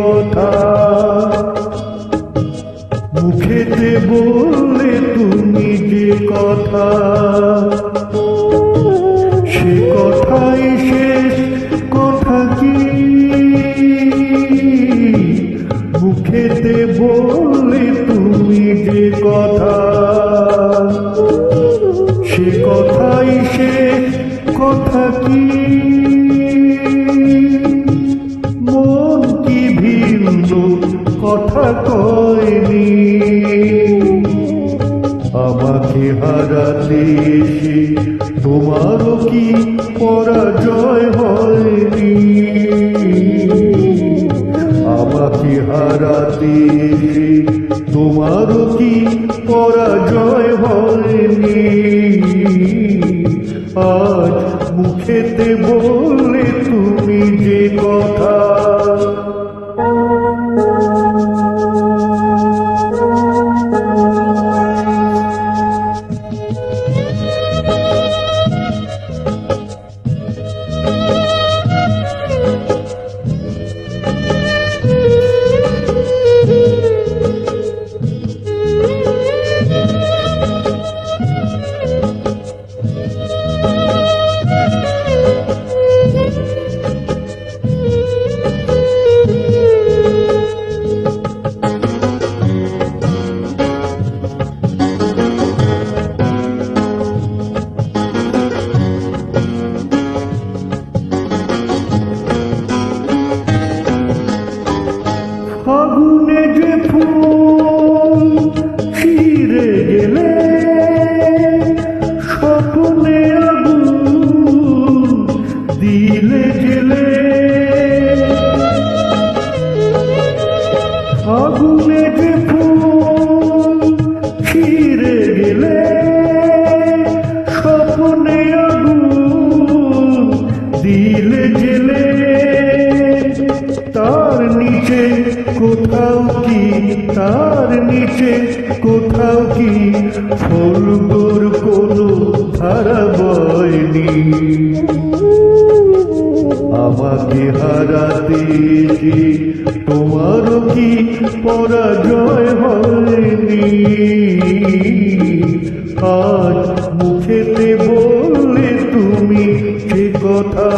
কথা। মুখেতে বললে তুমি যে কথা সে কথাই ভিন্ন কথা কয়নি আমাকে হারাতে এসে তোমারও কি পরাজয় হয়নি? আমাকে হারাতে এসে তোমারও কি পরাজয় হয়নি? আজ মুখেতে বললে তুমি যে কথা দিলে গেলে তার নিচে কোথাও কি, তার নিচে কোথাও কি, ফলগুর কোনো ধারা বয়নি আমাকে হারাতে এসে তোমারও কি পরাজয় হয়নি? আজ মুখেতে বললে সে কথা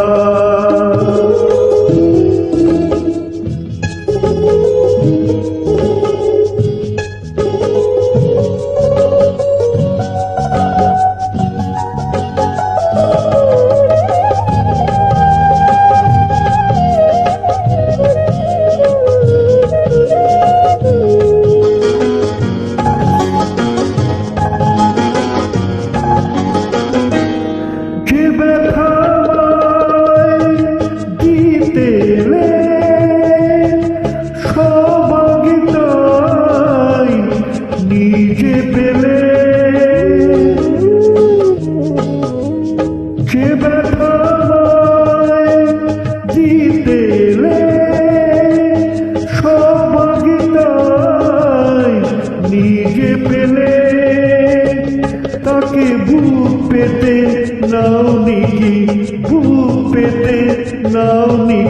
যে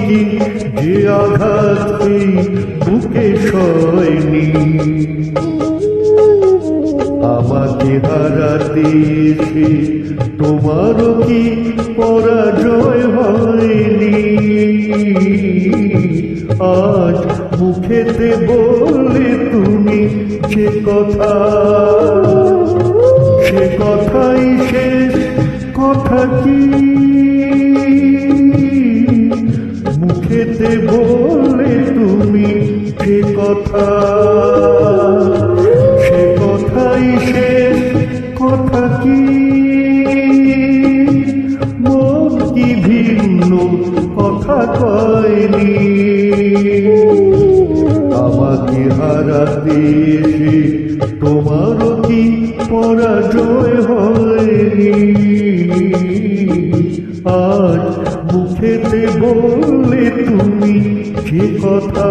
নিকি যে আঘাত বুকে সয়নি আমাকে হারাতে এসে তোমারও কি পরাজয় হয়নি? আজ মুখেতে বললে তুমি যে কথা, সে কথাই শেষ, কথা কি? মুখেতে বললে তুমি সে কথা। সে কথাই সে কথা কি? মন কি ভিন্ন কথা কয়নি? আমাকে হারাতে এসে তোমারও কি পরাজয় হয়নি? আজ মুখেতে বললে তুমি কি কথা?